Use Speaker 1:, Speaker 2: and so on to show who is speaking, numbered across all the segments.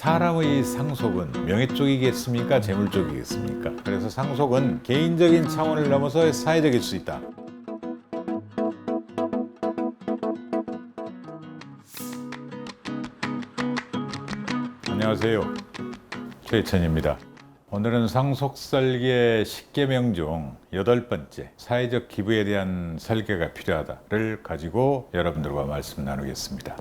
Speaker 1: 사람의 상속은 명예 쪽이겠습니까? 재물 쪽이겠습니까? 그래서 상속은 개인적인 차원을 넘어서 사회적일 수 있다. 안녕하세요. 최천입니다. 오늘은 상속 설계 10개명 중 여덟 번째 사회적 기부에 대한 설계가 필요하다를 가지고 여러분들과 말씀 나누겠습니다.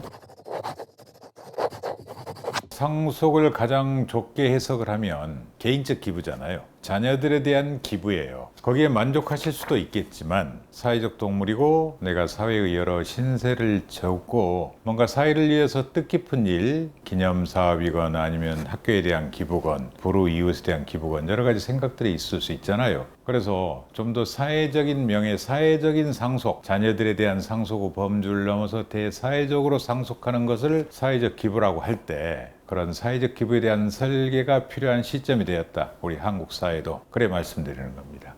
Speaker 1: 상속을 가장 좁게 해석을 하면 개인적 기부잖아요. 자녀들에 대한 기부예요. 거기에 만족하실 수도 있겠지만 사회적 동물이고 내가 사회의 여러 신세를 졌고 뭔가 사회를 위해서 뜻깊은 일, 기념 사업이거나 아니면 학교에 대한 기부건, 부르 이웃에 대한 기부건 여러 가지 생각들이 있을 수 있잖아요. 그래서 좀 더 사회적인 명예, 사회적인 상속, 자녀들에 대한 상속의 범주를 넘어서 대사회적으로 상속하는 것을 사회적 기부라고 할 때 그런 사회적 기부에 대한 설계가 필요한 시점이 되었다. 우리 한국 사회 도 그래 말씀드리는 겁니다.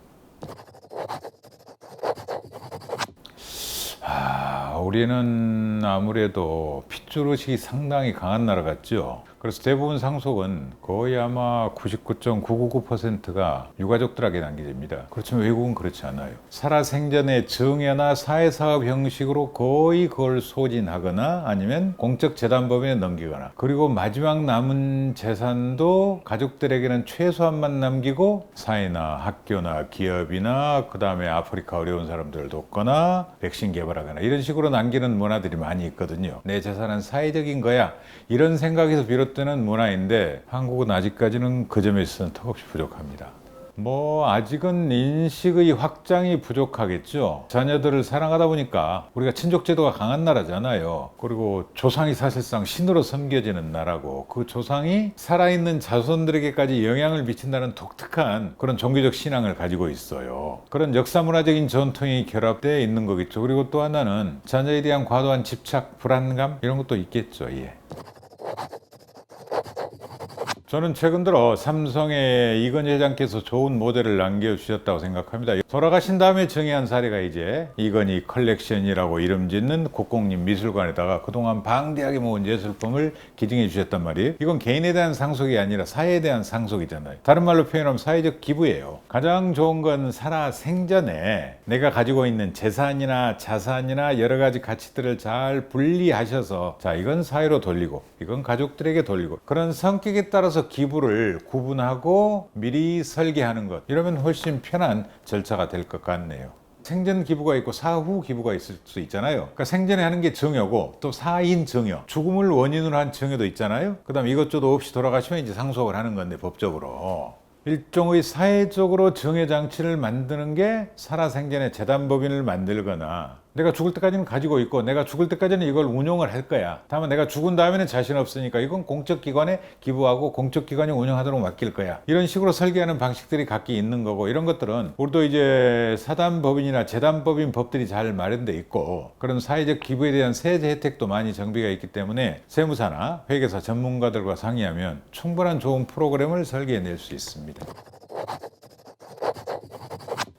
Speaker 1: 아, 우리는 아무래도 핏줄 의식이 상당히 강한 나라 같죠. 그래서 대부분 상속은 거의 아마 99.999%가 유가족들에게 남겨집니다. 그렇지만 외국은 그렇지 않아요. 살아생전의 정예나 사회사업 형식으로 거의 그걸 소진하거나 아니면 공적 재단법인에 넘기거나 그리고 마지막 남은 재산도 가족들에게는 최소한만 남기고 사회나 학교나 기업이나 그 다음에 아프리카 어려운 사람들을 돕거나 백신 개발하거나 이런 식으로 남기는 문화들이 많이 있거든요. 내 재산은 사회적인 거야. 이런 생각에서 비롯 되는 문화인데 한국은 아직까지는 그 점에 있어서는 턱없이 부족합니다. 뭐 아직은 인식의 확장이 부족하겠죠. 자녀들을 사랑하다 보니까 우리가 친족 제도가 강한 나라잖아요. 그리고 조상이 사실상 신으로 섬겨지는 나라고 그 조상이 살아있는 자손들에게까지 영향을 미친다는 독특한 그런 종교적 신앙을 가지고 있어요. 그런 역사 문화적인 전통이 결합되어 있는 거겠죠. 그리고 또 하나는 자녀에 대한 과도한 집착, 불안감 이런 것도 있겠죠. 예. 저는 최근 들어 삼성의 이건희 회장께서 좋은 모델을 남겨주셨다고 생각합니다. 돌아가신 다음에 정의한 사례가 이제 이건희 컬렉션이라고 이름 짓는 국공립 미술관에다가 그동안 방대하게 모은 예술품을 기증해 주셨단 말이에요. 이건 개인에 대한 상속이 아니라 사회에 대한 상속이잖아요. 다른 말로 표현하면 사회적 기부예요. 가장 좋은 건 살아 생전에 내가 가지고 있는 재산이나 자산이나 여러 가지 가치들을 잘 분리하셔서 자, 이건 사회로 돌리고 이건 가족들에게 돌리고 그런 성격에 따라서 기부를 구분하고 미리 설계하는 것 이러면 훨씬 편한 절차가 될 것 같네요. 생전 기부가 있고 사후 기부가 있을 수 있잖아요. 그러니까 생전에 하는 게 정여고 또 사인 정여, 죽음을 원인으로 한 정여도 있잖아요. 그다음 이것저것 없이 돌아가시면 이제 상속을 하는 건데 법적으로 일종의 사회적으로 정의 장치를 만드는 게 살아생전에 재단법인을 만들거나 내가 죽을 때까지는 가지고 있고 내가 죽을 때까지는 이걸 운용을 할 거야. 다만 내가 죽은 다음에는 자신 없으니까 이건 공적 기관에 기부하고 공적 기관이 운영하도록 맡길 거야. 이런 식으로 설계하는 방식들이 각기 있는 거고 이런 것들은 우리도 이제 사단법인이나 재단법인 법들이 잘 마련돼 있고 그런 사회적 기부에 대한 세제 혜택도 많이 정비가 있기 때문에 세무사나 회계사 전문가들과 상의하면 충분한 좋은 프로그램을 설계해낼 수 있습니다.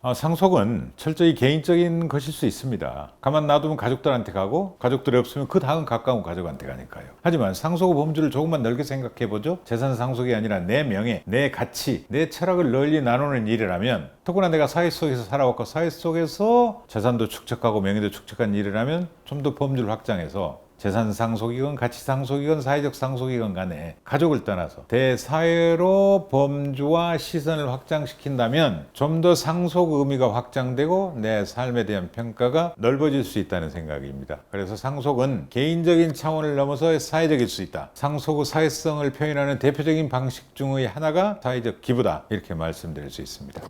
Speaker 1: 아, 상속은 철저히 개인적인 것일 수 있습니다. 가만 놔두면 가족들한테 가고 가족들이 없으면 그 다음 가까운 가족한테 가니까요. 하지만 상속의 범주를 조금만 넓게 생각해 보죠. 재산 상속이 아니라 내 명예, 내 가치, 내 철학을 널리 나누는 일이라면 더구나 내가 사회 속에서 살아왔고 사회 속에서 재산도 축적하고 명예도 축적한 일이라면 좀 더 범주를 확장해서 재산 상속이건 가치 상속이건 사회적 상속이건 간에 가족을 떠나서 대사회로 범주와 시선을 확장시킨다면 좀 더 상속 의미가 확장되고 내 삶에 대한 평가가 넓어질 수 있다는 생각입니다. 그래서 상속은 개인적인 차원을 넘어서 사회적일 수 있다. 상속의 사회성을 표현하는 대표적인 방식 중의 하나가 사회적 기부다. 이렇게 말씀드릴 수 있습니다.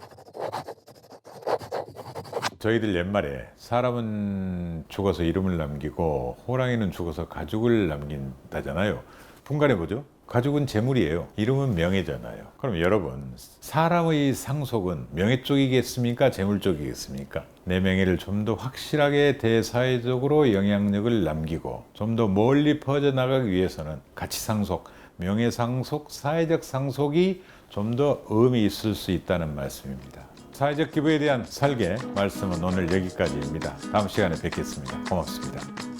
Speaker 1: 저희들 옛말에 사람은 죽어서 이름을 남기고 호랑이는 죽어서 가죽을 남긴다잖아요. 분간해 보죠. 가죽은 재물이에요. 이름은 명예잖아요. 그럼 여러분, 사람의 상속은 명예 쪽이겠습니까? 재물 쪽이겠습니까? 내 명예를 좀 더 확실하게 대사회적으로 영향력을 남기고 좀 더 멀리 퍼져나가기 위해서는 가치 상속, 명예 상속, 사회적 상속이 좀 더 의미 있을 수 있다는 말씀입니다. 사회적 기부에 대한 설계 말씀은 오늘 여기까지입니다. 다음 시간에 뵙겠습니다. 고맙습니다.